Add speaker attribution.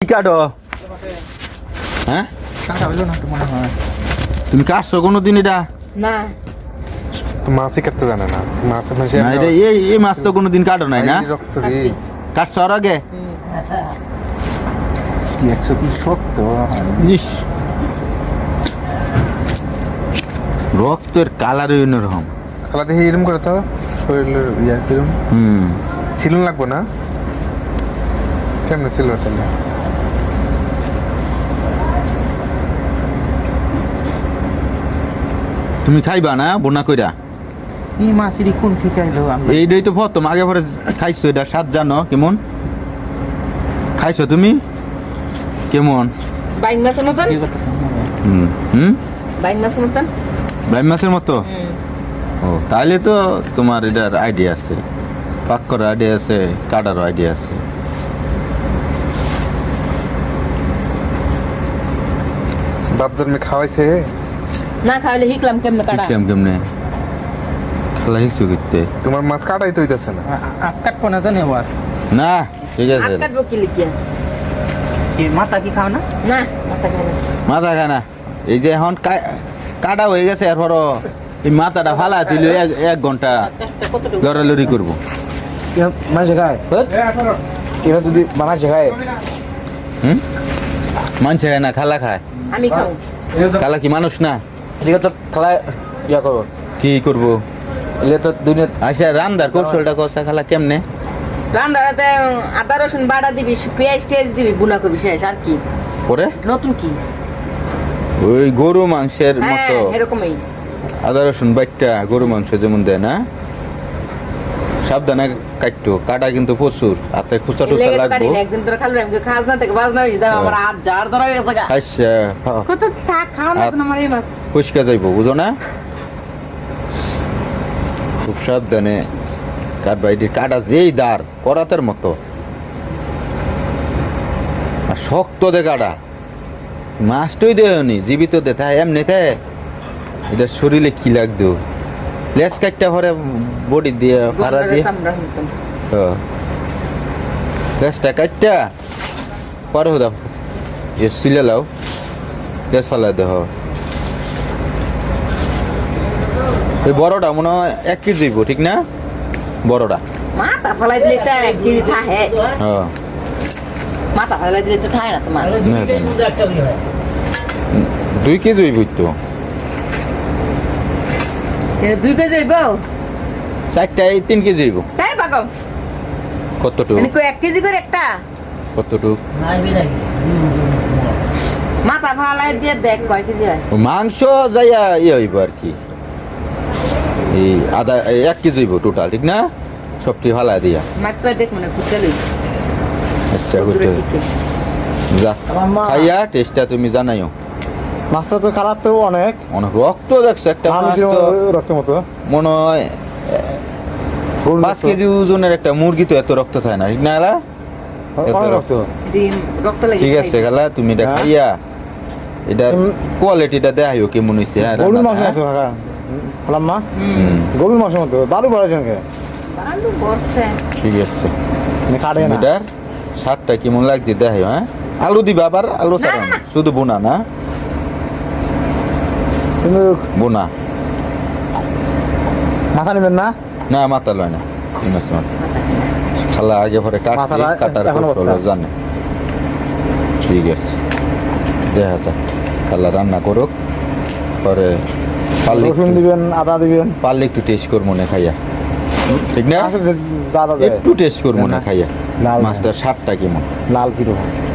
Speaker 1: কাটো? হ্যাঁ? তুমি কাটছো কোনোদিন এটা?
Speaker 2: না।
Speaker 3: মাছই কাটতে জানে না। মাছ মাসে
Speaker 1: না এটা এই এই মাছ তো কোনোদিন কাটো নাই না?
Speaker 2: কাটছি।
Speaker 1: আর আগে?
Speaker 2: হুম।
Speaker 4: কি একশো কি শক্ত?
Speaker 1: ইস। রক্তের কালার অন্যরকম।
Speaker 3: খালা দেখি এরম করে তো? শরীরের ইয়া
Speaker 1: হুম।
Speaker 3: সিলন লাগবো না? কেমনে ছিল তাহলে?
Speaker 1: তুমি খাইবা না? বোনা কইরা?
Speaker 4: এই মাছেরই কোন থেকে আইলো
Speaker 1: এইটাই তো প্রথম। আগে পরে খাইছো এটা স্বাদ জানো? কেমন? খাইছো তুমি? কেমন?
Speaker 2: বাইন মাছের মতন?
Speaker 1: হুম। হুম?
Speaker 2: বাইন মাছের মতন?
Speaker 1: ব্রাইম মাছের মতো? ও তাহলে তো তোমার এটার আইডিয়া আছে। পাক করার আইডিয়া আছে কাটারও আইডিয়া আছে।
Speaker 3: বাপ জন্মে খাওয়াইছে।
Speaker 2: না খাইলে হিকলাম কেমনে কাটা?
Speaker 1: শিখলাম কেমনে? খেলা শিখছো কিনতে
Speaker 3: তোমার মাছ কাটাই তো হইতেছে না?
Speaker 4: আট কাটবো না জানি আবার
Speaker 1: না ঠিক আছে
Speaker 2: কাটবো কি লিখিয়া?
Speaker 4: কি মাথা কি খাও না?
Speaker 2: না। মাথা খাই না।
Speaker 1: মাথা খায় না। এই যে এখন কাটা হয়ে গেছে এরপরও এই মাথাটা ফালা তুই এক এক
Speaker 2: ঘণ্টা
Speaker 1: লড়ালড়ি করব।
Speaker 4: মাছ খায়? এবার যদি মাছ খায়?
Speaker 1: হুম? মানছে খায় না খালা খায়।
Speaker 2: আমি খাও।
Speaker 1: খালা কি মানুষ না?
Speaker 4: ঠিক আছে খেলা ইয়া করব।
Speaker 1: কি করব?
Speaker 4: এলে তো দুনিয়া
Speaker 1: আচ্ছা রান্দার কৌশলটা কষা খালা কেমনে?
Speaker 2: রান্দারাতে আদা রসুন বাটা দিবি পেঁয়াজ টেয়াজ দিবি বুনা করবি শেষ আর কি?
Speaker 1: পরে?
Speaker 2: নতুন কি?
Speaker 1: ওই গরু মাংসের
Speaker 2: হ্যাঁ
Speaker 1: মতো।
Speaker 2: এরকমই।
Speaker 1: আদা রসুন বাইটটা গরু মাংস যেমন দেয় না? সাবধানে কাটতো কাটা কিন্তু প্রচুর হাতে খুচা টুচা
Speaker 2: লেগে
Speaker 1: লাগবো।
Speaker 2: একদিন তোরা আমি থেকে আমার হাত হয়ে গেছে
Speaker 1: আচ্ছা হ্যাঁ,
Speaker 2: কত থাক খাও না তো আমার এই মাছ।
Speaker 1: ফুচকা যাইবো বুঝো না? খুব সাবধানে বাইটির কাটা যেই দাঁড় করাতের মতো। আর শক্ত দে কাটা। মাছটাই দেয়নি জীবিত দে তাই এমনিতে। এটা শরীরে কি লাগতো? লেস কাটটা ভরে বডি দিয়ে ফাড়া দিয়ে। হ্যাঁ। লেসটা কাটটা পরে হো দাও এ সিলে লাও দেশ ফালা দেহ এই বড়টা মনে হয় এক কেজি ঠিক না? বড়টা।
Speaker 2: মাথা ফেলাই দিলে তো এক কেজি
Speaker 1: হ্যাঁ
Speaker 2: মাথা ফেলাই দিলে তো না তোমার।
Speaker 1: দুই কেজি হইব তো।
Speaker 2: দুই কেজি হইব?
Speaker 1: চারটায় তিন কেজি হইব।
Speaker 2: তাই বাগম
Speaker 1: কতটুক?
Speaker 2: মানে এক কেজি করে একটা?
Speaker 1: কতটুক?
Speaker 2: মাথা ফালাই দিয়ে দেখ কয় কেজি হয়।
Speaker 1: মাংস যাইয়া ইয়ে হইব আর কি। এই আধা এক কেজি হইব টোটাল ঠিক না? সবটি ফালা দিয়া।
Speaker 2: দেখ মানে লই।
Speaker 1: আচ্ছা যা খাইয়া টেস্টটা তুমি জানাইও।
Speaker 5: মাছটা তো কালার তো অনেক।
Speaker 1: অনেক রক্ত দেখছ একটা মাছ তো
Speaker 5: রক্ত মতো।
Speaker 1: মনে হয় পাঁচ কেজি ওজনের একটা মুরগি তো এত রক্ত থাকে না ঠিক না এলা? এত রক্ত।
Speaker 5: রক্ত।
Speaker 2: ডিম রক্ত লাগে
Speaker 1: ঠিক আছে গালা তুমি এটা
Speaker 5: হ্যাঁ।
Speaker 1: খাইয়া এটার
Speaker 5: হুম।
Speaker 1: কোয়ালিটিটা দেখাইও কেমন হইছে হ্যাঁ,
Speaker 5: গরুর মাংস
Speaker 1: হ্যাঁ?
Speaker 5: মতো কাকা বললাম মা? গরুর মাংস মতো। বালু বড় জনকে
Speaker 1: ঠিক আছে।
Speaker 5: কাটে না।
Speaker 1: এটার স্বাদটা কেমন লাগছে দেখাইও হ্যাঁ? আলু দিবা আবার? আলু ছাড়া শুধু বোনা না?
Speaker 5: কিন্তু
Speaker 1: বোনা।
Speaker 5: মাথা নেবেন না?
Speaker 1: না মাথা লয় না। মাথা। খালা আগে পরে কাটছে কাটার কৌশল জানে। ঠিক আছে। দেখা যাক। খালা রান্না করুক। পরে পারলে
Speaker 5: রসুন দিবেন আদা দিবেন।
Speaker 1: পারলে একটু টেস্ট করব না খাইয়া। ঠিক না?
Speaker 5: দেয়,
Speaker 1: একটু টেস্ট করব
Speaker 5: না।
Speaker 1: খাইয়া।
Speaker 5: লাল
Speaker 1: মাছটার স্বাদটা কেমন?
Speaker 5: লাল কীরকম?